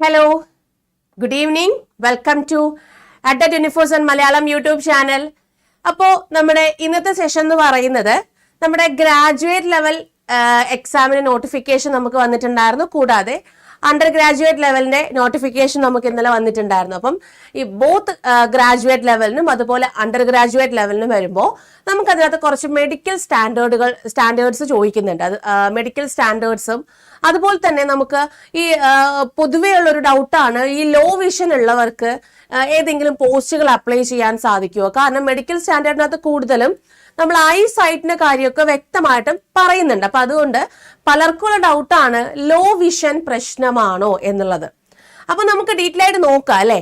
Hello good evening welcome to at twenty four Zen Malayalam YouTube channel അപ്പോൾ നമ്മുടെ ഇന്നത്തെ session എന്ന് പറയുന്നത് നമ്മുടെ ഗ്രാജുവേറ്റ് ലെവൽ എക്സാമിന് നോട്ടിഫിക്കേഷൻ നമുക്ക് വന്നിട്ടുണ്ടായിരുന്നു. കൂടാതെ അണ്ടർ ഗ്രാജുവേറ്റ് ലെവലിന്റെ നോട്ടിഫിക്കേഷൻ നമുക്ക് ഇന്നലെ വന്നിട്ടുണ്ടായിരുന്നു. അപ്പം ഈ ബോത്ത് ഗ്രാജുവേറ്റ് ലെവലിനും അതുപോലെ അണ്ടർ ഗ്രാജുവേറ്റ് ലെവലിനും വരുമ്പോൾ നമുക്ക് അതിനകത്ത് കുറച്ച് മെഡിക്കൽ സ്റ്റാൻഡേർഡുകൾ സ്റ്റാൻഡേർഡ്സ് ചോദിക്കുന്നുണ്ട്. അത് മെഡിക്കൽ സ്റ്റാൻഡേർഡ്സും അതുപോലെ തന്നെ നമുക്ക് ഈ പൊതുവേ ഉള്ളൊരു ഡൗട്ടാണ് ഈ ലോ വിഷൻ ഉള്ളവർക്ക് ഏതെങ്കിലും പോസ്റ്റുകൾ അപ്ലൈ ചെയ്യാൻ സാധിക്കുമോ കാരണം മെഡിക്കൽ സ്റ്റാൻഡേർഡിനകത്ത് കൂടുതലും നമ്മൾ ഐ സൈറ്റിന്റെ കാര്യമൊക്കെ വ്യക്തമായിട്ടും പറയുന്നുണ്ട്. അപ്പൊ അതുകൊണ്ട് പലർക്കുള്ള ഡൗട്ടാണ് ലോ വിഷൻ പ്രശ്നമാണോ എന്നുള്ളത്. അപ്പൊ നമുക്ക് ഡീറ്റെയിൽ ആയിട്ട് നോക്കാം അല്ലെ?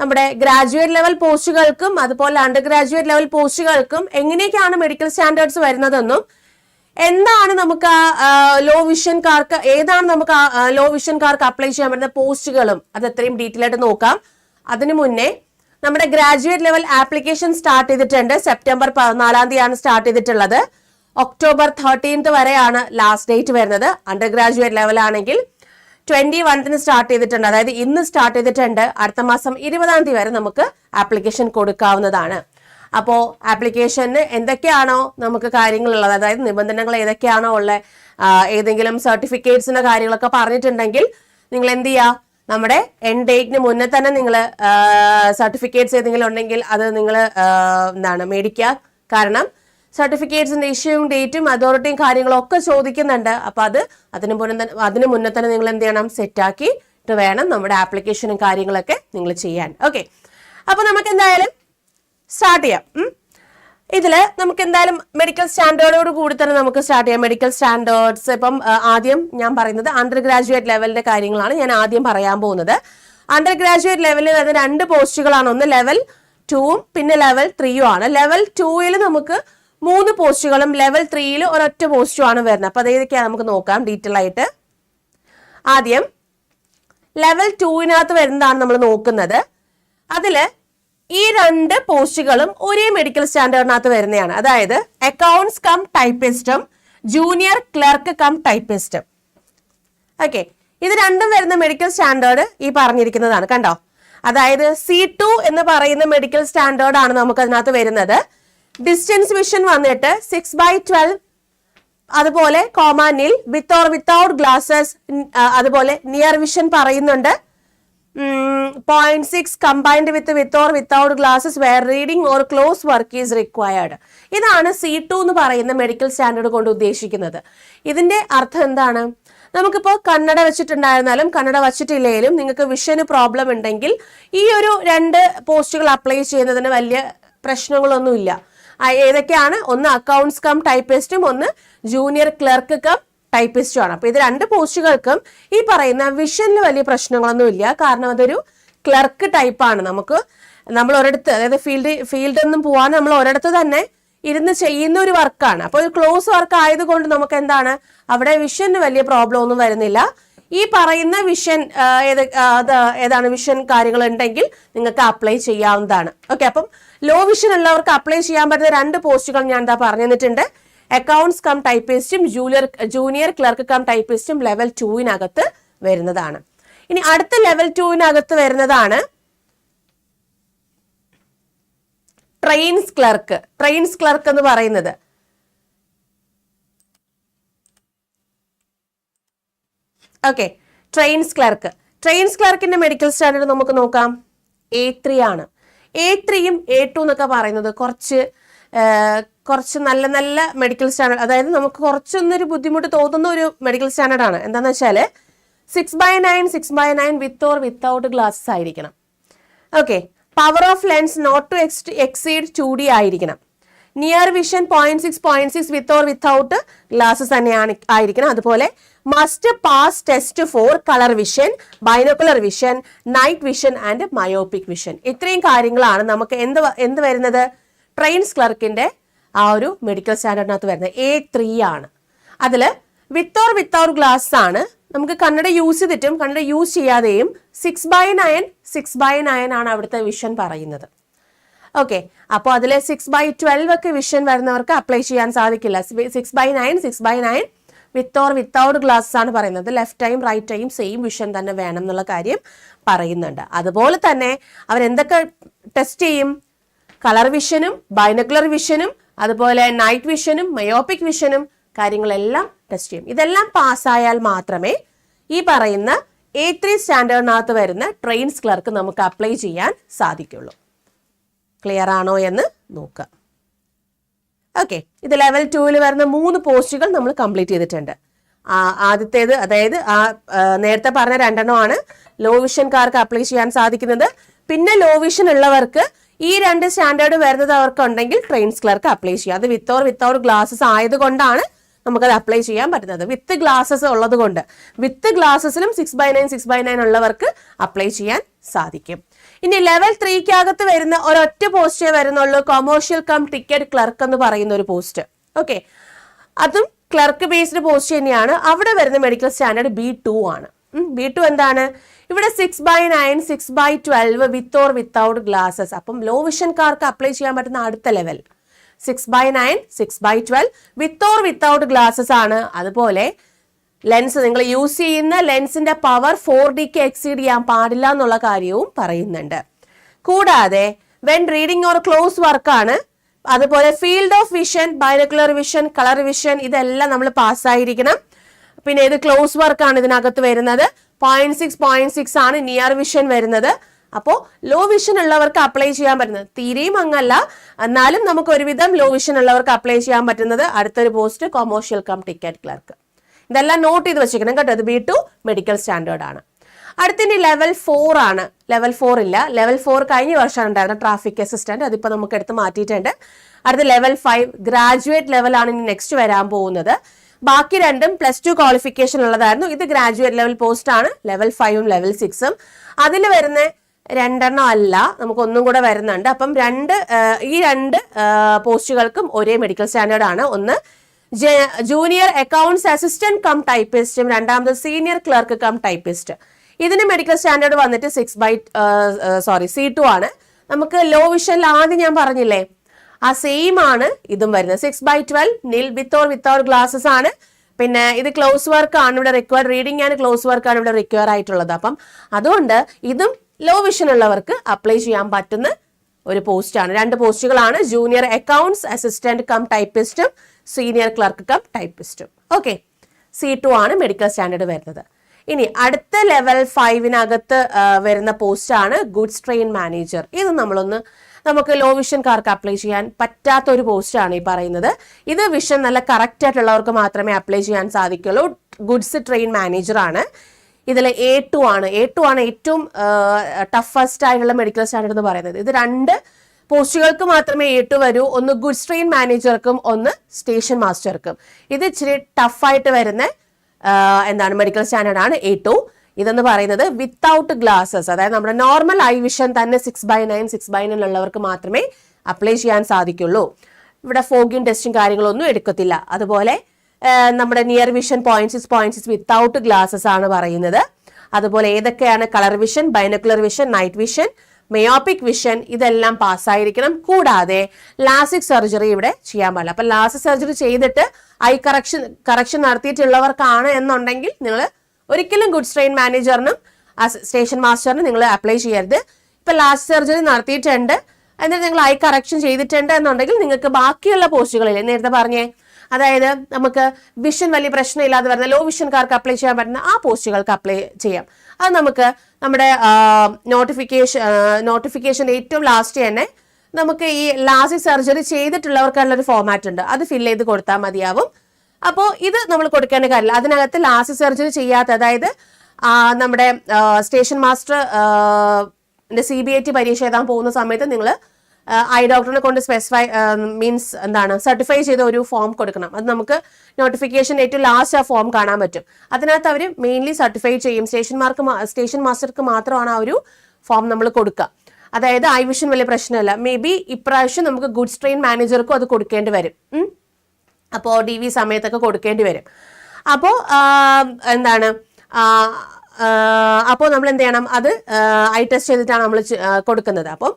നമ്മുടെ ഗ്രാജുവേറ്റ് ലെവൽ പോസ്റ്റുകൾക്കും അതുപോലെ അണ്ടർ ഗ്രാജുവേറ്റ് ലെവൽ പോസ്റ്റുകൾക്കും എങ്ങനെയൊക്കെയാണ് മെഡിക്കൽ സ്റ്റാൻഡേർഡ്സ് വരുന്നതെന്നും എന്താണ് നമുക്ക് ലോ വിഷൻകാർക്ക് ഏതാണ് നമുക്ക് ലോ വിഷൻകാർക്ക് അപ്ലൈ ചെയ്യാൻ പറ്റുന്ന പോസ്റ്റുകളും അത് എത്രയും ഡീറ്റെയിൽ ആയിട്ട് നോക്കാം. അതിനു മുന്നേ നമ്മുടെ ഗ്രാജുവേറ്റ് ലെവൽ ആപ്ലിക്കേഷൻ സ്റ്റാർട്ട് ചെയ്തിട്ടുണ്ട്. സെപ്റ്റംബർ പതിനാലാം തീയതിയാണ് സ്റ്റാർട്ട് ചെയ്തിട്ടുള്ളത്. ഒക്ടോബർ തേർട്ടീൻത്ത് വരെയാണ് ലാസ്റ്റ് ഡേറ്റ് വരുന്നത്. അണ്ടർ ഗ്രാജുവേറ്റ് ലെവൽ ആണെങ്കിൽ ട്വന്റി വൺത്തിന് സ്റ്റാർട്ട് ചെയ്തിട്ടുണ്ട്. അതായത് ഇന്ന് സ്റ്റാർട്ട് ചെയ്തിട്ടുണ്ട്. അടുത്ത മാസം ഇരുപതാം തീയതി വരെ നമുക്ക് ആപ്ലിക്കേഷൻ കൊടുക്കാവുന്നതാണ്. അപ്പോൾ ആപ്ലിക്കേഷന് എന്തൊക്കെയാണോ നമുക്ക് കാര്യങ്ങളുള്ളത്? അതായത് നിബന്ധനകൾ ഏതൊക്കെയാണോ ഉള്ളത് ഏതെങ്കിലും സർട്ടിഫിക്കറ്റ്സിന്റെ കാര്യങ്ങളൊക്കെ പറഞ്ഞിട്ടുണ്ടെങ്കിൽ നിങ്ങൾ എന്ത് ചെയ്യുക നമ്മുടെ എൻ ഡേറ്റിന് മുന്നേ തന്നെ നിങ്ങൾ സർട്ടിഫിക്കറ്റ്സ് ഏതെങ്കിലും ഉണ്ടെങ്കിൽ അത് നിങ്ങൾ എന്താണ് മേടിക്കുക കാരണം സർട്ടിഫിക്കറ്റ്സിന്റെ ഇഷ്യൂവും ഡേറ്റും അതോറിറ്റിയും കാര്യങ്ങളും ഒക്കെ ചോദിക്കുന്നുണ്ട്. അപ്പൊ അത് അതിന് മുന്നേ അതിന് മുന്നേ തന്നെ നിങ്ങൾ എന്ത് ചെയ്യണം? സെറ്റാക്കിയിട്ട് വേണം നമ്മുടെ ആപ്ലിക്കേഷനും കാര്യങ്ങളൊക്കെ നിങ്ങൾ ചെയ്യാൻ. ഓക്കെ അപ്പൊ നമുക്ക് എന്തായാലും സ്റ്റാർട്ട് ചെയ്യാം. ഇതിൽ നമുക്ക് എന്തായാലും മെഡിക്കൽ സ്റ്റാൻഡേർഡോട് കൂടി തന്നെ നമുക്ക് സ്റ്റാർട്ട് ചെയ്യാം. മെഡിക്കൽ സ്റ്റാൻഡേർഡ്സ് ഇപ്പം ആദ്യം ഞാൻ പറയുന്നത് അണ്ടർ ഗ്രാജുവേറ്റ് ലെവലിന്റെ കാര്യങ്ങളാണ് ഞാൻ ആദ്യം പറയാൻ പോകുന്നത്. അണ്ടർ ഗ്രാജുവേറ്റ് ലെവലിൽ അത് രണ്ട് പോസ്റ്റുകളാണ് ഒന്ന് ലെവൽ ടൂവും പിന്നെ ലെവൽ ത്രീയും ആണ്. ലെവൽ ടൂയിൽ നമുക്ക് മൂന്ന് പോസ്റ്റുകളും ലെവൽ ത്രീയിൽ ഒരൊറ്റ പോസ്റ്റും ആണ് വരുന്നത്. അപ്പൊ അതേതൊക്കെയാണ് നമുക്ക് നോക്കാം ഡീറ്റെയിൽ ആയിട്ട്. ആദ്യം ലെവൽ ടൂവിനകത്ത് വരുന്നതാണ് നമ്മൾ നോക്കുന്നത്. അതിൽ ഈ രണ്ട് പോസ്റ്റുകളും ഒരേ മെഡിക്കൽ സ്റ്റാൻഡേർഡിനകത്ത് വരുന്നതാണ്. അതായത് അക്കൗണ്ട്സ് കം ടൈപ്പിസ്റ്റും ജൂനിയർ ക്ലർക്ക് കം ടൈപ്പിസ്റ്റും ഓക്കെ ഇത് രണ്ടും വരുന്ന മെഡിക്കൽ സ്റ്റാൻഡേർഡ് ഈ പറഞ്ഞിരിക്കുന്നതാണ്. കണ്ടോ? അതായത് സി ടു എന്ന് പറയുന്ന മെഡിക്കൽ സ്റ്റാൻഡേർഡ് ആണ് നമുക്ക് അതിനകത്ത് വരുന്നത്. ഡിസ്റ്റൻസ് മിഷൻ വന്നിട്ട് സിക്സ് ബൈ ട്വൽവ് അതുപോലെ കോമാനിൽ വിത്ത് ഓർ വിത്തൗട്ട് ഗ്ലാസസ് അതുപോലെ നിയർ വിഷൻ പറയുന്നുണ്ട്. Point six combined with with or without glasses where reading or close work is required ഇതാണ് സി ടു എന്ന് പറയുന്ന മെഡിക്കൽ സ്റ്റാൻഡേർഡ് കൊണ്ട് ഉദ്ദേശിക്കുന്നത്. ഇതിന്റെ അർത്ഥം എന്താണ്? നമുക്കിപ്പോൾ കണ്ണട വെച്ചിട്ടുണ്ടായിരുന്നാലും കണ്ണട വച്ചിട്ടില്ലെങ്കിലും നിങ്ങൾക്ക് വിഷന് പ്രോബ്ലം ഉണ്ടെങ്കിൽ ഈ ഒരു രണ്ട് പോസ്റ്റുകൾ അപ്ലൈ ചെയ്യുന്നതിന് വലിയ പ്രശ്നങ്ങളൊന്നുമില്ല. ഏതൊക്കെയാണ്? ഒന്ന് അക്കൗണ്ട്സ് കം ടൈപ്പിസ്റ്റും ഒന്ന് ജൂനിയർ ക്ലർക്ക് കം ടൈപ്പിസ്റ്റും ആണ്. അപ്പോൾ ഇത് രണ്ട് പോസ്റ്റുകൾക്കും ഈ പറയുന്ന വിഷനിൽ വലിയ പ്രശ്നങ്ങളൊന്നുമില്ല കാരണം അതൊരു ക്ലർക്ക് ടൈപ്പാണ് നമുക്ക് നമ്മൾ ഒരിടത്ത് അതായത് ഫീൽഡ് ഫീൽഡിൽ നിന്നും പോകാൻ നമ്മൾ ഒരിടത്ത് തന്നെ ഇരുന്ന് ചെയ്യുന്ന ഒരു വർക്കാണ് അപ്പോൾ ഒരു ക്ലോസ് വർക്ക് ആയതുകൊണ്ട് നമുക്ക് എന്താണ്? അവിടെ വിഷന് വലിയ പ്രോബ്ലം ഒന്നും വരുന്നില്ല. ഈ പറയുന്ന വിഷൻ ഏത് ഏതാണ് വിഷൻ കാര്യങ്ങൾ ഉണ്ടെങ്കിൽ നിങ്ങൾക്ക് അപ്ലൈ ചെയ്യാവുന്നതാണ്. ഓക്കെ അപ്പം ലോ വിഷൻ ഉള്ളവർക്ക് അപ്ലൈ ചെയ്യാൻ പറ്റുന്ന രണ്ട് പോസ്റ്റുകൾ ഞാൻ എന്താ പറഞ്ഞു തന്നിട്ടുണ്ട് അക്കൗണ്ട്സ് കം ടൈപ്പിസ്റ്റും ജൂനിയർ ജൂനിയർ ക്ലർക്ക് കം ടൈപ്പിസ്റ്റും ലെവൽ ടൂവിനകത്ത് വരുന്നതാണ്. ഇനി അടുത്ത ലെവൽ ടൂവിനകത്ത് വരുന്നതാണ് ട്രെയിൻസ് ക്ലർക്ക് ട്രെയിൻസ് ക്ലർക്ക് എന്ന് പറയുന്നത് ഓക്കെ ട്രെയിൻസ് ക്ലർക്ക് ട്രെയിൻസ് ക്ലർക്കിന്റെ മെഡിക്കൽ സ്റ്റാൻഡേർഡ് നമുക്ക് നോക്കാം. എ ത്രീ ആണ്. എ ത്രീയും എ ടു എന്നൊക്കെ പറയുന്നത് കുറച്ച് കുറച്ച് നല്ല നല്ല മെഡിക്കൽ സ്റ്റാൻഡേർഡ് അതായത് നമുക്ക് കുറച്ചൊന്നൊരു ബുദ്ധിമുട്ട് തോന്നുന്ന ഒരു മെഡിക്കൽ സ്റ്റാൻഡേർഡ് ആണ്. എന്താണെന്ന് വെച്ചാൽ six by nine six by nine with or without glasses ആയിരിക്കണം. Okay power of lens not to exceed two D ആയിരിക്കണം. Near vision point six point six with or without glasses തന്നെയാണ് ആയിരിക്കണം. അതുപോലെ must pass test for colour vision binocular vision night vision and myopic vision ഇത്രയും കാര്യങ്ങളാണ് നമുക്ക് എന്ത് എന്ത് വരുന്നത്? ട്രെയിൻസ് ക്ലർക്കിന്റെ ആ ഒരു മെഡിക്കൽ സ്റ്റാൻഡേർഡിനകത്ത് വരുന്നത് എ ത്രീ ആണ്. അതിൽ വിത്ത് ഓർ വിത്തൗട്ട് ഗ്ലാസ് ആണ്. നമുക്ക് കണ്ണട യൂസ് ചെയ്തിട്ടും കണ്ണട use ചെയ്യാതെയും six by nine six by nine ആണ് അവിടുത്തെ വിഷൻ പറയുന്നത്. ഓക്കെ അപ്പോൾ അതിൽ സിക്സ് ബൈ ട്വൽവ് ഒക്കെ വിഷൻ വരുന്നവർക്ക് അപ്ലൈ ചെയ്യാൻ സാധിക്കില്ല. Six by nine six by nine with or without glass ആണ് പറയുന്നത്. Left time right time same vision തന്നെ വേണം എന്നുള്ള കാര്യം പറയുന്നുണ്ട്. അതുപോലെ തന്നെ അവരെന്തൊക്കെ ടെസ്റ്റ് ചെയ്യും? കളർ വിഷനും ബൈനക്കുലർ വിഷനും അതുപോലെ നൈറ്റ് വിഷനും മയോപ്പിക് വിഷനും കാര്യങ്ങളെല്ലാം ടെസ്റ്റ് ചെയ്യും. ഇതെല്ലാം പാസ്സായാൽ മാത്രമേ ഈ പറയുന്ന എ ത്രീ സ്റ്റാൻഡേർഡിനകത്ത് വരുന്ന ട്രെയിൻസ് ക്ലർക്ക് നമുക്ക് അപ്ലൈ ചെയ്യാൻ സാധിക്കുള്ളൂ. ക്ലിയർ ആണോ എന്ന് നോക്കുക. ഓക്കെ ഇത് ലെവൽ ടുവിൽ വരുന്ന മൂന്ന് പോസ്റ്റുകൾ നമ്മൾ കംപ്ലീറ്റ് ചെയ്തിട്ടുണ്ട്. ആദ്യത്തേത് അതായത് ആ, നേരത്തെ പറഞ്ഞ രണ്ടെണ്ണമാണ് ലോ വിഷൻകാർക്ക് അപ്ലൈ ചെയ്യാൻ സാധിക്കുന്നത്. പിന്നെ ലോ വിഷൻ ഉള്ളവർക്ക് ഈ രണ്ട് സ്റ്റാൻഡേർഡ് വരുന്നത് അവർക്കുണ്ടെങ്കിൽ ട്രെയിൻസ് ക്ലർക്ക് അപ്ലൈ ചെയ്യാം അത് വിത്ത് ഓർ വിത്തൗട്ട് ഗ്ലാസസ് ആയതുകൊണ്ടാണ് നമുക്കത് അപ്ലൈ ചെയ്യാൻ പറ്റുന്നത്. വിത്ത് ഗ്ലാസസ് ഉള്ളത് കൊണ്ട് with ഗ്ലാസസിലും six by nine six by nine ഉള്ളവർക്ക് അപ്ലൈ ചെയ്യാൻ സാധിക്കും. ഇനി ലെവൽ ത്രീക്കകത്ത് വരുന്ന ഒരൊറ്റ പോസ്റ്റേ വരുന്നുള്ളൂ. കൊമേഴ്ഷ്യൽ കം ടിക്കറ്റ് ക്ലർക്ക് എന്ന് പറയുന്ന ഒരു പോസ്റ്റ് ഓക്കെ അതും ക്ലർക്ക് ബേസ്ഡ് പോസ്റ്റ് തന്നെയാണ്. അവിടെ വരുന്ന മെഡിക്കൽ സ്റ്റാൻഡേർഡ് ബി ടു ആണ്. ബി ടു എന്താണ്? ഇവിടെ six by nine six by twelve with or without glasses അപ്പം ലോ വിഷൻകാർക്ക് അപ്ലൈ ചെയ്യാൻ പറ്റുന്ന അടുത്ത level six by nine six by twelve with or without glasses ആണ്. അതുപോലെ ലെൻസ് നിങ്ങൾ യൂസ് ചെയ്യുന്ന ലെൻസിന്റെ പവർ ഫോർ ഡിക്ക് എക്സീഡ് ചെയ്യാൻ പാടില്ല എന്നുള്ള കാര്യവും പറയുന്നുണ്ട്. കൂടാതെ വെൻ റീഡിംഗ് ഓർ ക്ലോസ് വർക്കാണ് അതുപോലെ field of vision binocular vision colour vision ഇതെല്ലാം നമ്മൾ പാസ്സായിരിക്കണം പിന്നെ ഇത് ക്ലോസ് വർക്കാണ് ഇതിനകത്ത് വരുന്നത്. പോയിന്റ് സിക്സ് പോയിന്റ് സിക്സ് ആണ് നിയർ വിഷൻ വരുന്നത്. അപ്പോൾ ലോ വിഷൻ ഉള്ളവർക്ക് അപ്ലൈ ചെയ്യാൻ പറ്റുന്നത്. തീരെയും അങ്ങല്ല. എന്നാലും നമുക്ക് ഒരുവിധം ലോ വിഷൻ ഉള്ളവർക്ക് അപ്ലൈ ചെയ്യാൻ പറ്റുന്നത് അടുത്തൊരു post commercial cum ticket clerk ഇതെല്ലാം നോട്ട് ചെയ്ത് വെച്ചിരിക്കണം കേട്ടോ. ഇത് ബി ടു മെഡിക്കൽ സ്റ്റാൻഡേർഡ് ആണ്. അടുത്തിന് ലെവൽ ഫോർ ആണ്. ലെവൽ ഫോർ ഇല്ല. ലെവൽ ഫോർ കഴിഞ്ഞ വർഷമാണ് ഉണ്ടായിരുന്നത് ട്രാഫിക് അസിസ്റ്റന്റ് അതിപ്പോൾ നമുക്ക് എടുത്ത് മാറ്റിയിട്ടുണ്ട്. അടുത്ത ലെവൽ ഫൈവ് ഗ്രാജുവേറ്റ് ലെവലാണ് ഇനി നെക്സ്റ്റ് വരാൻ പോകുന്നത്. ബാക്കി രണ്ടും പ്ലസ് ടു ക്വാളിഫിക്കേഷൻ ഉള്ളതായിരുന്നു. ഇത് ഗ്രാജുവേറ്റ് ലെവൽ പോസ്റ്റ് ആണ്. ലെവൽ ഫൈവും ലെവൽ സിക്സും അതിൽ വരുന്ന രണ്ടെണ്ണം അല്ല. നമുക്ക് ഒന്നും കൂടെ വരുന്നുണ്ട്. അപ്പം രണ്ട് ഈ രണ്ട് പോസ്റ്റുകൾക്കും ഒരേ മെഡിക്കൽ സ്റ്റാൻഡേർഡ് ആണ്. ഒന്ന് ജൂനിയർ അക്കൗണ്ട്സ് അസിസ്റ്റന്റ് കം ടൈപ്പിസ്റ്റും രണ്ടാമത് സീനിയർ ക്ലർക്ക് കം ടൈപ്പിസ്റ്റ് ഇതിന് മെഡിക്കൽ സ്റ്റാൻഡേർഡ് വന്നിട്ട് six by sorry C two ആണ്. നമുക്ക് ലോ വിഷനിൽ ആദ്യം ഞാൻ പറഞ്ഞില്ലേ? ആ സെയിം ആണ് ഇതും വരുന്നത്. സിക്സ് ബൈ ട്വൽവ് നിൽ വിത്ത് ഓർ വിത്തൗട്ട് ഗ്ലാസസ് ആണ്. പിന്നെ ഇത് ക്ലോസ് വർക്ക് ആണ് ഇവിടെ required reading and close work ആണ് ഇവിടെ റിക്വയർ ആയിട്ടുള്ളത്. അപ്പം അതുകൊണ്ട് ഇതും ലോ വിഷൻ ഉള്ളവർക്ക് അപ്ലൈ ചെയ്യാൻ പറ്റുന്ന ഒരു പോസ്റ്റാണ് രണ്ട് പോസ്റ്റുകളാണ് ജൂനിയർ അക്കൗണ്ട്സ് അസിസ്റ്റന്റ് കം ടൈപ്പിസ്റ്റും സീനിയർ ക്ലർക്ക് കം ടൈപ്പിസ്റ്റും ഓക്കെ സി ടു ആണ് മെഡിക്കൽ സ്റ്റാൻഡേർഡ് വരുന്നത്. ഇനി അടുത്ത ലെവൽ ഫൈവിനകത്ത് വരുന്ന പോസ്റ്റാണ് ഗുഡ്സ് ട്രെയിൻ മാനേജർ ഇത് നമ്മളൊന്ന് നമുക്ക് ലോ വിഷൻകാർക്ക് അപ്ലൈ ചെയ്യാൻ പറ്റാത്ത ഒരു പോസ്റ്റാണ് ഈ പറയുന്നത്. ഇത് വിഷൻ നല്ല കറക്റ്റ് ആയിട്ടുള്ളവർക്ക് മാത്രമേ അപ്ലൈ ചെയ്യാൻ സാധിക്കുള്ളൂ. ഗുഡ്സ് ട്രെയിൻ മാനേജർ ആണ്. ഇതിൽ എ ടു ആണ്. എ ടു ആണ് ഏറ്റവും ടഫസ്റ്റ് ആയിട്ടുള്ള മെഡിക്കൽ സ്റ്റാൻഡേർഡ് എന്ന് പറയുന്നത്. ഇത് രണ്ട് പോസ്റ്റുകൾക്ക് മാത്രമേ ടു വരൂ. ഒന്ന് ഗുഡ്സ് ട്രെയിൻ മാനേജർക്കും ഒന്ന് സ്റ്റേഷൻ മാസ്റ്റർക്കും ഇത് ഇച്ചിരി ടഫായിട്ട് വരുന്ന എന്താണ് മെഡിക്കൽ സ്റ്റാൻഡേർഡ് ആണ് എ ടു ഇതെന്ന് പറയുന്നത് വിത്തൗട്ട് ഗ്ലാസസ് അതായത് നമ്മുടെ നോർമൽ ഐ വിഷൻ തന്നെ six by nine six by nine ഉള്ളവർക്ക് മാത്രമേ അപ്ലൈ ചെയ്യാൻ സാധിക്കുള്ളൂ. ഇവിടെ ഫോഗിയും ടെസ്റ്റും കാര്യങ്ങളൊന്നും എടുക്കത്തില്ല. അതുപോലെ നമ്മുടെ near vision point six point without glasses ആണ് പറയുന്നത്. അതുപോലെ ഏതൊക്കെയാണ് colour vision binocular vision night vision myopic vision ഇതെല്ലാം പാസ്സായിരിക്കണം കൂടാതെ ലാസിക് സർജറി ഇവിടെ ചെയ്യാൻ പാടില്ല. അപ്പൊ ലാസിക് സർജറി ചെയ്തിട്ട് ഐ കറക്ഷൻ കറക്ഷൻ നടത്തിയിട്ടുള്ളവർക്കാണ് എന്നുണ്ടെങ്കിൽ നിങ്ങൾ ഒരിക്കലും ഗുഡ്സ് ട്രെയിൻ മാനേജറിനും സ്റ്റേഷൻ മാസ്റ്ററിനും നിങ്ങൾ അപ്ലൈ ചെയ്യരുത്. ഇപ്പൊ ലാസ്റ്റ് സർജറി നടത്തിയിട്ടുണ്ട്. എന്നിട്ട് നിങ്ങൾ ഐ കറക്ഷൻ ചെയ്തിട്ടുണ്ട് എന്നുണ്ടെങ്കിൽ നിങ്ങൾക്ക് ബാക്കിയുള്ള പോസ്റ്റുകളില്ലേ നേരത്തെ പറഞ്ഞേ. അതായത് നമുക്ക് വിഷൻ വലിയ പ്രശ്നമില്ലാതെ വരുന്ന ലോ വിഷൻകാർക്ക് അപ്ലൈ ചെയ്യാൻ പറ്റുന്ന ആ പോസ്റ്റുകൾക്ക് അപ്ലൈ ചെയ്യാം. അത് നമുക്ക് നമ്മുടെ നോട്ടിഫിക്കേഷൻ നോട്ടിഫിക്കേഷൻ ഏറ്റവും ലാസ്റ്റ് തന്നെ നമുക്ക് ഈ ലാസ്റ്റ് സർജറി ചെയ്തിട്ടുള്ളവർക്കുള്ള ഒരു ഫോമാറ്റ് ഉണ്ട്. അത് ഫില്ല് ചെയ്ത് കൊടുത്താൽ മതിയാവും. അപ്പോൾ ഇത് നമ്മൾ കൊടുക്കേണ്ട കാര്യമില്ല. അതിനകത്ത് ലാസ്റ്റ് സർജറി ചെയ്യാത്ത അതായത് നമ്മുടെ station master C B I T പരീക്ഷ എഴുതാൻ പോകുന്ന സമയത്ത് നിങ്ങൾ ഐ ഡോക്ടറിനെ കൊണ്ട് സ്പെസിഫൈ മീൻസ് എന്താണ് സർട്ടിഫൈ ചെയ്ത ഒരു ഫോം കൊടുക്കണം. അത് നമുക്ക് നോട്ടിഫിക്കേഷൻ ഏറ്റവും ലാസ്റ്റ് ആ ഫോം കാണാൻ പറ്റും. അതിനകത്ത് അവർ മെയിൻലി സർട്ടിഫൈ ചെയ്യും. സ്റ്റേഷൻമാർക്ക് സ്റ്റേഷൻ മാസ്റ്റർക്ക് മാത്രമാണ് ആ ഒരു ഫോം നമ്മൾ കൊടുക്കുക അതായത് ഐ വിഷൻ വലിയ പ്രശ്നമല്ല. മേ ബി ഇപ്രാവശ്യം നമുക്ക് ഗുഡ്സ് ട്രെയിൻ മാനേജർക്കും അത് കൊടുക്കേണ്ടി വരും. അപ്പോൾ ഡി വി സമയത്തൊക്കെ കൊടുക്കേണ്ടി വരും. അപ്പോൾ എന്താണ് അപ്പോൾ നമ്മൾ എന്ത് ചെയ്യണം അത് ഐ ടെസ്റ്റ് ചെയ്തിട്ടാണ് നമ്മൾ കൊടുക്കുന്നത്. അപ്പം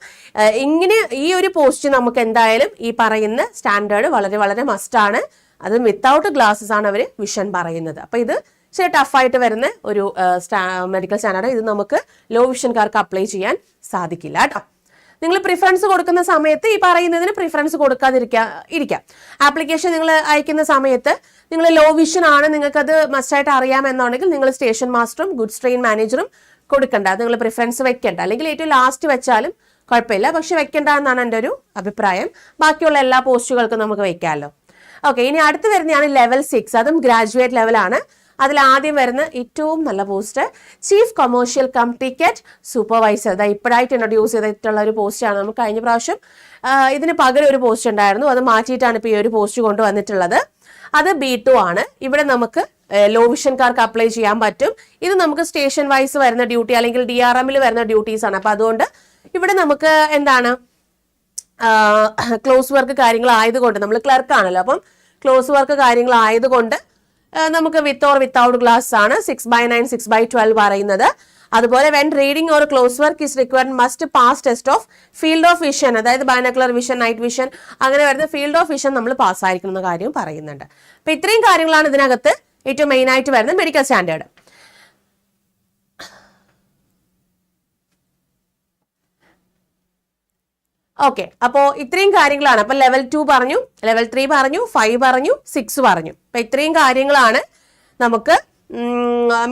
ഇങ്ങനെ ഈ ഒരു പോസ്റ്റ് നമുക്ക് എന്തായാലും ഈ പറയുന്ന സ്റ്റാൻഡേർഡ് വളരെ വളരെ മസ്റ്റാണ്. അത് വിത്തൗട്ട് ഗ്ലാസ്സസ് ആണ് അവർ വിഷൻ പറയുന്നത്. അപ്പോൾ ഇത് ഇച്ചിരി ടഫായിട്ട് വരുന്ന ഒരു മെഡിക്കൽ സ്റ്റാൻഡേർഡ് ഇത് നമുക്ക് ലോ വിഷൻകാർക്ക് അപ്ലൈ ചെയ്യാൻ സാധിക്കില്ല കേട്ടോ. നിങ്ങൾ പ്രിഫറൻസ് കൊടുക്കുന്ന സമയത്ത് ഈ പറയുന്നതിന് പ്രിഫറൻസ് കൊടുക്കാതിരിക്കുക ഇരിക്കാം. ആപ്ലിക്കേഷൻ നിങ്ങൾ അയക്കുന്ന സമയത്ത് നിങ്ങൾ ലോ വിഷൻ ആണ് നിങ്ങൾക്കത് മസ്റ്റായിട്ട് അറിയാമെന്നുണ്ടെങ്കിൽ നിങ്ങൾ സ്റ്റേഷൻ മാസ്റ്ററും ഗുഡ്സ് ട്രെയിൻ മാനേജറും കൊടുക്കണ്ട. നിങ്ങൾ പ്രിഫറൻസ് വെക്കണ്ട. അല്ലെങ്കിൽ ഏറ്റവും ലാസ്റ്റ് വെച്ചാലും കുഴപ്പമില്ല. പക്ഷെ വെക്കണ്ട എന്നാണ് എന്റെ ഒരു അഭിപ്രായം. ബാക്കിയുള്ള എല്ലാ പോസ്റ്റുകൾക്കും നമുക്ക് വെക്കാമല്ലോ. ഓക്കെ ഇനി അടുത്ത് വരുന്നതാണ് ലെവൽ സിക്സ് അതും ഗ്രാജുവേറ്റ് ലെവലാണ് അതിൽ ആദ്യം വരുന്ന ഏറ്റവും നല്ല post chief commercial cum ticket supervisor അതായത് ഇപ്പോഴായിട്ട് ഇൻട്രൊഡ്യൂസ് ചെയ്തിട്ടുള്ള ഒരു പോസ്റ്റാണ് നമുക്ക് കഴിഞ്ഞ പ്രാവശ്യം ഇതിന് പകരം ഒരു പോസ്റ്റ് ഉണ്ടായിരുന്നു. അത് മാറ്റിയിട്ടാണ് ഇപ്പോൾ ഈ ഒരു പോസ്റ്റ് കൊണ്ടുവന്നിട്ടുള്ളത്. അത് ബി ടു ആണ്. ഇവിടെ നമുക്ക് ലോ വിഷൻകാർക്ക് അപ്ലൈ ചെയ്യാൻ പറ്റും. ഇത് നമുക്ക് സ്റ്റേഷൻ വൈസ് വരുന്ന ഡ്യൂട്ടി അല്ലെങ്കിൽ ഡി ആർ എമ്മിൽ വരുന്ന ഡ്യൂട്ടീസ് ആണ്. അപ്പൊ അതുകൊണ്ട് ഇവിടെ നമുക്ക് എന്താണ് ക്ലോസ് വർക്ക് കാര്യങ്ങൾ ആയതുകൊണ്ട് നമ്മൾ ക്ലർക്ക് ആണല്ലോ. അപ്പം ക്ലോസ് വർക്ക് കാര്യങ്ങളായതുകൊണ്ട് ആ, നമുക്ക് വിത്ത് ഓർ വിത്തൗട്ട് ഗ്ലാസ് ആണ്. Six by nine six by twelve പറയുന്നത്. അതുപോലെ when reading or close work is required must pass test of field of vision അതായത് ബൈനക്കുലർ വിഷൻ നൈറ്റ് വിഷൻ അങ്ങനെ വരുന്ന ഫീൽഡ് ഓഫ് വിഷൻ നമ്മൾ പാസ്സായിരിക്കണം എന്ന കാര്യം പറയുന്നുണ്ട്. അപ്പൊ ഇത്രയും കാര്യങ്ങളാണ് ഇതിനകത്ത് ഏറ്റവും മെയിൻ ആയിട്ട് വരുന്നത് മെഡിക്കൽ സ്റ്റാൻഡേർഡ് ഓക്കെ അപ്പോ ഇത്രയും കാര്യങ്ങളാണ്. അപ്പൊ ലെവൽ ടു പറഞ്ഞു ലെവൽ ത്രീ പറഞ്ഞു ഫൈവ് പറഞ്ഞു സിക്സ് പറഞ്ഞു. അപ്പൊ ഇത്രയും കാര്യങ്ങളാണ് നമുക്ക്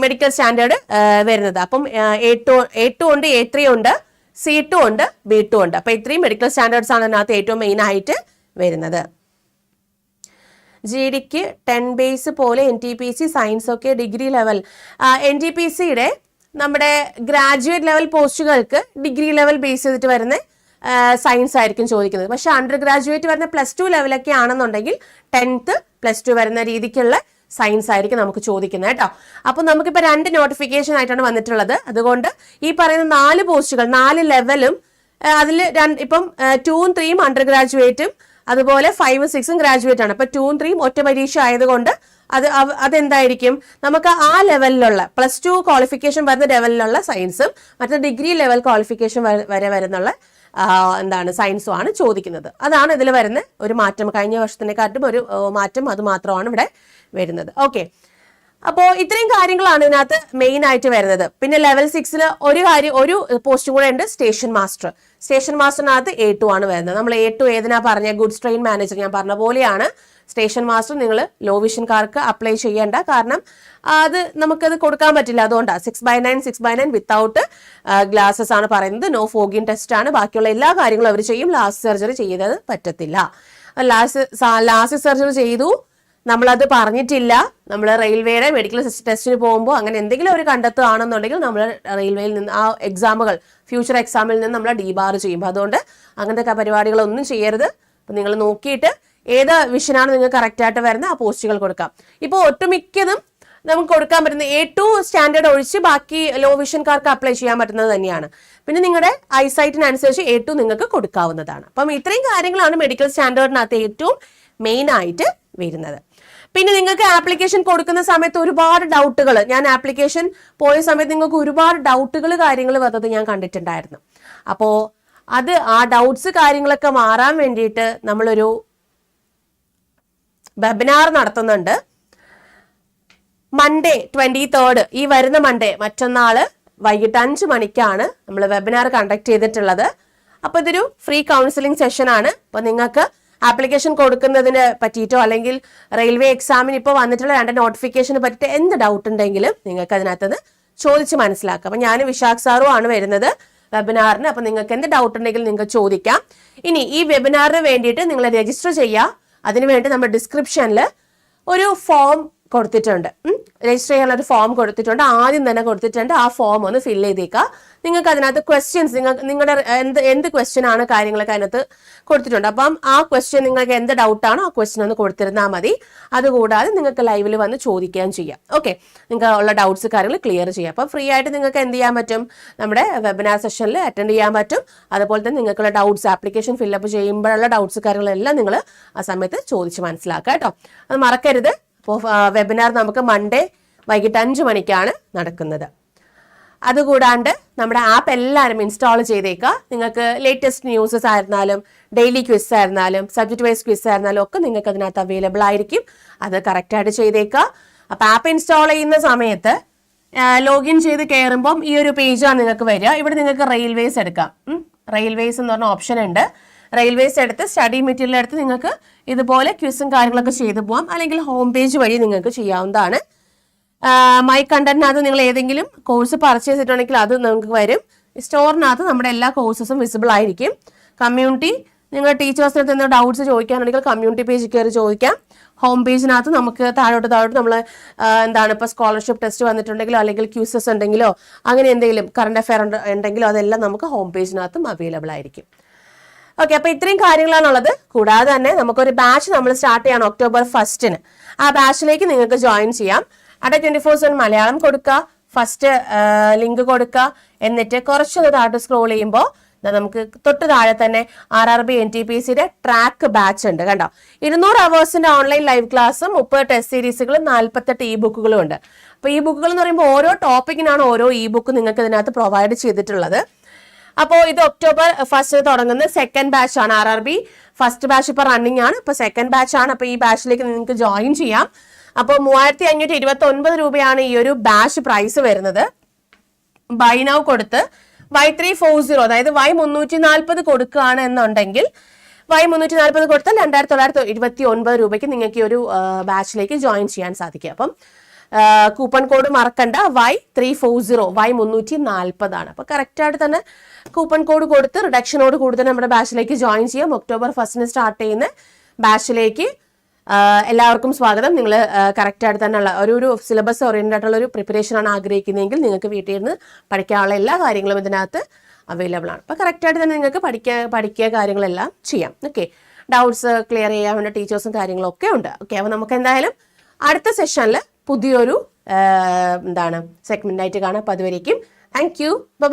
മെഡിക്കൽ സ്റ്റാൻഡേർഡ് വരുന്നത്. അപ്പം എ ടു എ ടു ഉണ്ട് എ ത്രീ ഉണ്ട് സി ടു ഉണ്ട് ബി ടു ഉണ്ട്. അപ്പൊ ഇത്രയും മെഡിക്കൽ സ്റ്റാൻഡേർഡ്സ് ആണ് അതിനകത്ത് ഏറ്റവും മെയിൻ ആയിട്ട് വരുന്നത്. ജി ഡിക്ക് ടെൻ ബേസ് പോലെ N T P C science ഒക്കെ degree level N T P സിയുടെ നമ്മുടെ ഗ്രാജുവേറ്റ് ലെവൽ പോസ്റ്റുകൾക്ക് ഡിഗ്രി ലെവൽ ബേസ് ചെയ്തിട്ട് വരുന്ന സയൻസ് ആയിരിക്കും ചോദിക്കുന്നത്. പക്ഷെ അണ്ടർ ഗ്രാജുവേറ്റ് വരുന്ന പ്ലസ് ടു ലെവലൊക്കെ ആണെന്നുണ്ടെങ്കിൽ ടെൻത്ത് പ്ലസ് ടു വരുന്ന രീതിക്കുള്ള സയൻസ് ആയിരിക്കും നമുക്ക് ചോദിക്കുന്നത് കേട്ടോ. അപ്പോൾ നമുക്കിപ്പോൾ രണ്ട് നോട്ടിഫിക്കേഷൻ ആയിട്ടാണ് വന്നിട്ടുള്ളത്. അതുകൊണ്ട് ഈ പറയുന്ന നാല് പോസ്റ്റുകൾ നാല് ലെവലും അതിൽ രണ്ട് ഇപ്പം ടൂവും ത്രീയും അണ്ടർ ഗ്രാജുവേറ്റും അതുപോലെ ഫൈവ് സിക്സും ഗ്രാജുവേറ്റ് ആണ്. അപ്പൊ ടൂവും ത്രീയും ഒറ്റ പരീക്ഷ ആയതുകൊണ്ട് അത് അതെന്തായിരിക്കും? നമുക്ക് ആ ലെവലിലുള്ള പ്ലസ് ടു ക്വാളിഫിക്കേഷൻ വരുന്ന ലെവലിലുള്ള സയൻസും മറ്റേ ഡിഗ്രി ലെവൽ ക്വാളിഫിക്കേഷൻ വരെ വരുന്നുള്ള എന്താണ് സയൻസും ആണ് ചോദിക്കുന്നത്. അതാണ് ഇതിൽ വരുന്ന ഒരു മാറ്റം. കഴിഞ്ഞ വർഷത്തിനെക്കാട്ടും ഒരു മാറ്റം അത് മാത്രമാണ് ഇവിടെ വരുന്നത്. ഓക്കെ അപ്പോൾ ഇത്രയും കാര്യങ്ങളാണ് ഇതിനകത്ത് മെയിൻ ആയിട്ട് വരുന്നത്. പിന്നെ ലെവൽ സിക്സിൽ ഒരു കാര്യം ഒരു പോസ്റ്റും കൂടെ ഉണ്ട് സ്റ്റേഷൻ മാസ്റ്റർ സ്റ്റേഷൻ മാസ്റ്ററിനകത്ത് എ ടു ആണ് വരുന്നത്. നമ്മൾ എ ടു ഏതിനാ പറഞ്ഞ? ഗുഡ്സ് ട്രെയിൻ മാനേജർ ഞാൻ പറഞ്ഞ പോലെയാണ്. സ്റ്റേഷൻ മാസ്റ്റർ നിങ്ങൾ ലോ വിഷൻകാർക്ക് അപ്ലൈ ചെയ്യേണ്ട. കാരണം അത് നമുക്കത് കൊടുക്കാൻ പറ്റില്ല. അതുകൊണ്ടാണ് six by nine six by nine without glasses ആണ് പറയുന്നത്. നോ ഫോഗിൻ ടെസ്റ്റ് ആണ്. ബാക്കിയുള്ള എല്ലാ കാര്യങ്ങളും അവർ ചെയ്യും. ലാസ്റ്റ് സർജറി ചെയ്യുന്നത് പറ്റത്തില്ല. ലാസ്റ്റ് ലാസ്റ്റ് സർജറി ചെയ്തു. നമ്മളത് പറഞ്ഞിട്ടില്ല. നമ്മൾ റെയിൽവേയുടെ മെഡിക്കൽ ടെസ്റ്റിന് പോകുമ്പോൾ അങ്ങനെ എന്തെങ്കിലും ഒരു കണ്ടെത്തുകയാണെന്നുണ്ടെങ്കിൽ നമ്മൾ റെയിൽവേയിൽ നിന്ന് ആ എക്സാമുകൾ ഫ്യൂച്ചർ എക്സാമിൽ നിന്ന് നമ്മൾ ഡീബാർ ചെയ്യും അതുകൊണ്ട് അങ്ങനത്തെ പരിപാടികളൊന്നും ചെയ്യരുത്. അപ്പം നിങ്ങൾ നോക്കിയിട്ട് ഏത് വിഷനാണ് നിങ്ങൾക്ക് കറക്റ്റായിട്ട് വരുന്നത് ആ പോസ്റ്റുകൾ കൊടുക്കാം. ഇപ്പോൾ ഒട്ടുമിക്കതും നമുക്ക് കൊടുക്കാൻ പറ്റുന്ന എ ടു സ്റ്റാൻഡേർഡ് ഒഴിച്ച് ബാക്കി ലോ വിഷൻകാർക്ക് അപ്ലൈ ചെയ്യാൻ പറ്റുന്നത് തന്നെയാണ്. പിന്നെ നിങ്ങളുടെ ഐസൈറ്റിനനുസരിച്ച് എ ടു നിങ്ങൾക്ക് കൊടുക്കാവുന്നതാണ്. അപ്പം ഇത്രയും കാര്യങ്ങളാണ് മെഡിക്കൽ സ്റ്റാൻഡേർഡിനകത്ത് ഏറ്റവും മെയിൻ ആയിട്ട് വരുന്നത്. പിന്നെ നിങ്ങൾക്ക് ആപ്ലിക്കേഷൻ കൊടുക്കുന്ന സമയത്ത് ഒരുപാട് ഡൗട്ടുകൾ ഞാൻ ആപ്ലിക്കേഷൻ പോയ സമയത്ത് നിങ്ങൾക്ക് ഒരുപാട് ഡൗട്ടുകൾ കാര്യങ്ങൾ വന്നത് ഞാൻ കണ്ടിട്ടുണ്ടായിരുന്നു. അപ്പോൾ അത് ആ ഡൗട്ട്സ് കാര്യങ്ങളൊക്കെ മാറാൻ വേണ്ടിയിട്ട് നമ്മളൊരു വെബിനാർ നടത്തുന്നുണ്ട്. മൺഡേ ട്വന്റി തേർഡ് ഈ വരുന്ന മൺഡേ മറ്റന്നാൾ വൈകിട്ട് അഞ്ച് മണിക്കാണ് നമ്മൾ വെബിനാർ കണ്ടക്ട് ചെയ്തിട്ടുള്ളത്. അപ്പോൾ ഇതൊരു ഫ്രീ കൗൺസിലിംഗ് സെഷനാണ് അപ്പോൾ അപ്പൊ നിങ്ങൾക്ക് ആപ്ലിക്കേഷൻ കൊടുക്കുന്നതിന് പറ്റിയിട്ടോ അല്ലെങ്കിൽ റെയിൽവേ എക്സാമിന് ഇപ്പോൾ വന്നിട്ടുള്ള രണ്ട് നോട്ടിഫിക്കേഷന് പറ്റിയിട്ട് എന്ത് ഡൗട്ട് ഉണ്ടെങ്കിലും നിങ്ങൾക്ക് അതിനകത്ത് ചോദിച്ച് മനസ്സിലാക്കാം. അപ്പൊ ഞാൻ വിശാഖ് സാറും ആണ് വരുന്നത് വെബിനാറിന് അപ്പൊ നിങ്ങൾക്ക് എന്ത് ഡൗട്ട് ഉണ്ടെങ്കിലും നിങ്ങൾക്ക് ചോദിക്കാം. ഇനി ഈ വെബിനാറിന് വേണ്ടിയിട്ട് നിങ്ങൾ രജിസ്റ്റർ ചെയ്യുക അതിനുവേണ്ടി നമ്മുടെ ഡിസ്ക്രിപ്ഷനിൽ ഒരു ഫോം കൊടുത്തിട്ടുണ്ട്. രജിസ്റ്റർ ചെയ്യാനുള്ള ഒരു ഫോം കൊടുത്തിട്ടുണ്ട്. ആദ്യം തന്നെ കൊടുത്തിട്ടുണ്ട്. ആ ഫോം ഒന്ന് ഫില്ല് ചെയ്തേക്കുക. നിങ്ങൾക്ക് അതിനകത്ത് ക്വസ്റ്റ്യൻസ് നിങ്ങൾ നിങ്ങളുടെ എന്ത് എന്ത് ക്വസ്റ്റ്യൻ ആണ് കാര്യങ്ങളൊക്കെ അതിനകത്ത് കൊടുത്തിട്ടുണ്ട്. അപ്പം ആ ക്വസ്റ്റ്യൻ നിങ്ങൾക്ക് എന്ത് ഡൗട്ടാണോ ആ ക്വസ്റ്റ്യൻ ഒന്ന് കൊടുത്തിരുന്നാൽ മതി. അതുകൂടാതെ നിങ്ങൾക്ക് ലൈവിൽ വന്ന് ചോദിക്കുകയും ചെയ്യാം. ഓക്കെ നിങ്ങൾക്ക് ഉള്ള ഡൗട്ട്സ് കാര്യങ്ങൾ ക്ലിയർ ചെയ്യാം. അപ്പം ഫ്രീ ആയിട്ട് നിങ്ങൾക്ക് എന്ത് ചെയ്യാൻ പറ്റും? നമ്മുടെ വെബിനാർ സെഷനിൽ അറ്റൻഡ് ചെയ്യാൻ പറ്റും. അതുപോലെ തന്നെ നിങ്ങൾക്കുള്ള ഡൗട്ട്സ് ആപ്ലിക്കേഷൻ ഫില്ലപ്പ് ചെയ്യുമ്പോഴുള്ള ഡൗട്ട്സ് കാര്യങ്ങളെല്ലാം നിങ്ങൾ ആ സമയത്ത് ചോദിച്ച് മനസ്സിലാക്കുക കേട്ടോ. അത് മറക്കരുത്. അപ്പോൾ വെബിനാർ നമുക്ക് മൺഡേ വൈകിട്ട് അഞ്ച് മണിക്കാണ് നടക്കുന്നത്. അതുകൂടാണ്ട് നമ്മുടെ ആപ്പ് എല്ലാവരും ഇൻസ്റ്റാൾ ചെയ്തേക്കുക. നിങ്ങൾക്ക് ലേറ്റസ്റ്റ് ന്യൂസസ് ആയിരുന്നാലും ഡെയിലി ക്വിസ് ആയിരുന്നാലും സബ്ജക്ട് വൈസ് ക്വിസ് ആയിരുന്നാലും ഒക്കെ നിങ്ങൾക്ക് അതിനകത്ത് അവൈലബിൾ ആയിരിക്കും. അത് കറക്റ്റായിട്ട് ചെയ്തേക്കുക. അപ്പോൾ ആപ്പ് ഇൻസ്റ്റാൾ ചെയ്യുന്ന സമയത്ത് ലോഗിൻ ചെയ്ത് കയറുമ്പം ഈ ഒരു പേജാണ് നിങ്ങൾക്ക് വരിക. ഇവിടെ നിങ്ങൾക്ക് റെയിൽവേസ് എടുക്കാം. റെയിൽവേസ് എന്ന് പറഞ്ഞ ഓപ്ഷൻ ഉണ്ട്. റെയിൽവേസ് എടുത്ത് സ്റ്റഡി മെറ്റീരിയൽ എടുത്ത് നിങ്ങൾക്ക് ഇതുപോലെ ക്വിസും കാര്യങ്ങളൊക്കെ ചെയ്തു പോകാം അല്ലെങ്കിൽ ഹോം പേജ് വഴി നിങ്ങൾക്ക് ചെയ്യാവുന്നതാണ്. മൈ കണ്ടന്റിനകത്ത് നിങ്ങൾ ഏതെങ്കിലും കോഴ്സ് പർച്ചേസ് ചെയ്തിട്ടുണ്ടെങ്കിൽ അത് നിങ്ങൾക്ക് വരും. സ്റ്റോറിനകത്ത് നമ്മുടെ എല്ലാ കോഴ്സസും വിസിബിൾ ആയിരിക്കും. കമ്മ്യൂണിറ്റി നിങ്ങൾ ടീച്ചേഴ്സിന് എന്തെങ്കിലും ഡൗട്ട്സ് ചോദിക്കാനുണ്ടെങ്കിൽ കമ്മ്യൂണിറ്റി പേജ് കയറി ചോദിക്കാം. ഹോം പേജിനകത്ത് നമുക്ക് താഴോട്ട് താഴോട്ട് നമ്മൾ എന്താണ് ഇപ്പോൾ സ്കോളർഷിപ്പ് ടെസ്റ്റ് വന്നിട്ടുണ്ടെങ്കിലോ അല്ലെങ്കിൽ ക്യൂസസ് ഉണ്ടെങ്കിലോ അങ്ങനെ എന്തെങ്കിലും കറണ്ട് അഫയർ ഉണ്ടെങ്കിലോ അതെല്ലാം നമുക്ക് ഹോം പേജിനകത്തും അവൈലബിൾ ആയിരിക്കും. ഓക്കെ അപ്പൊ ഇത്രയും കാര്യങ്ങളാണുള്ളത്. കൂടാതെ തന്നെ നമുക്കൊരു ബാച്ച് നമ്മൾ സ്റ്റാർട്ട് ചെയ്യണം ഒക്ടോബർ ഫസ്റ്റിന് ആ ബാച്ചിലേക്ക് നിങ്ങൾക്ക് ജോയിൻ ചെയ്യാം. അട ട്വന്റി ഫോർ സെവൻ മലയാളം കൊടുക്കുക ഫസ്റ്റ് ലിങ്ക് കൊടുക്കുക എന്നിട്ട് കുറച്ചൊന്ന് താഴോട്ട് സ്ക്രോൾ ചെയ്യുമ്പോൾ നമുക്ക് തൊട്ട് താഴെ തന്നെ R R B N T P സിയുടെ ട്രാക്ക് ബാച്ച് ഉണ്ട് കണ്ടോ? ഇരുന്നൂറ് അവേഴ്സിന്റെ ഓൺലൈൻ ലൈവ് ക്ലാസ്സും മുപ്പത് ടെസ്റ്റ് സീരീസുകളും നാൽപ്പത്തെട്ട് ഇ ബുക്കുകളും ഉണ്ട്. അപ്പോൾ ഈ ബുക്കുകൾ എന്ന് പറയുമ്പോൾ ഓരോ ടോപ്പിക്കിനാണ് ഓരോ ഇ ബുക്ക് നിങ്ങൾക്ക് ഇതിനകത്ത് പ്രൊവൈഡ് ചെയ്തിട്ടുള്ളത്. അപ്പോൾ ഇത് ഒക്ടോബർ ഫസ്റ്റ് തുടങ്ങുന്ന സെക്കൻഡ് ബാച്ച് ആണ് R R B first batch ഇപ്പോൾ റണ്ണിങ് ആണ്. ഇപ്പോൾ സെക്കൻഡ് ബാച്ച് ആണ്. അപ്പോൾ ഈ ബാച്ചിലേക്ക് നിങ്ങൾക്ക് ജോയിൻ ചെയ്യാം. അപ്പോൾ മൂവായിരത്തി അഞ്ഞൂറ്റി ഇരുപത്തി ഒൻപത് രൂപയാണ് ഈ ഒരു ബാച്ച് പ്രൈസ് വരുന്നത്. ബൈ നൗ കൊടുത്ത് വൈ ത്രീ ഫോർ സീറോ അതായത് വൈ മുന്നൂറ്റി നാൽപ്പത് കൊടുക്കുകയാണ് എന്നുണ്ടെങ്കിൽ വൈ മുന്നൂറ്റി നാൽപ്പത് കൊടുത്താൽ രണ്ടായിരത്തി തൊള്ളായിരത്തി ഇരുപത്തി ഒൻപത് രൂപയ്ക്ക് നിങ്ങൾക്ക് ഈ ഒരു ബാച്ചിലേക്ക് ജോയിൻ ചെയ്യാൻ സാധിക്കും. അപ്പം കൂപ്പൺ കോഡ് മറക്കണ്ട. Y three four zero Y മുന്നൂറ്റി നാൽപ്പതാണ് അപ്പോൾ കറക്റ്റായിട്ട് തന്നെ കൂപ്പൺ കോഡ് കൊടുത്ത് റിഡക്ഷനോട് കൂടി തന്നെ നമ്മുടെ ബാച്ചിലേക്ക് ജോയിൻ ചെയ്യാം. ഒക്ടോബർ ഫസ്റ്റിന് സ്റ്റാർട്ട് ചെയ്യുന്ന ബാച്ചിലേക്ക് എല്ലാവർക്കും സ്വാഗതം. നിങ്ങൾ കറക്റ്റായിട്ട് തന്നെയുള്ള ഒരു ഒരു സിലബസ് ഓറിയന്റഡ് ആയിട്ടുള്ള ഒരു പ്രിപ്പറേഷൻ ആണ് ആഗ്രഹിക്കുന്നതെങ്കിൽ നിങ്ങൾക്ക് വീട്ടിൽ നിന്ന് പഠിക്കാനുള്ള എല്ലാ കാര്യങ്ങളും ഇതിനകത്ത് അവൈലബിൾ ആണ്. അപ്പോൾ കറക്റ്റായിട്ട് തന്നെ നിങ്ങൾക്ക് പഠിക്കുക പഠിക്കുക കാര്യങ്ങളെല്ലാം ചെയ്യാം. ഓക്കെ ഡൗട്ട്സ് ക്ലിയർ ചെയ്യാൻ വേണ്ട ടീച്ചേഴ്സും കാര്യങ്ങളൊക്കെ ഉണ്ട്. ഓക്കെ അപ്പോൾ നമുക്ക് എന്തായാലും അടുത്ത സെഷനിൽ പുതിയൊരു എന്താണ് സെഗ്മെന്റായിട്ട് കാണാം. അപ്പോൾ അതുവരേക്കും. Thank you by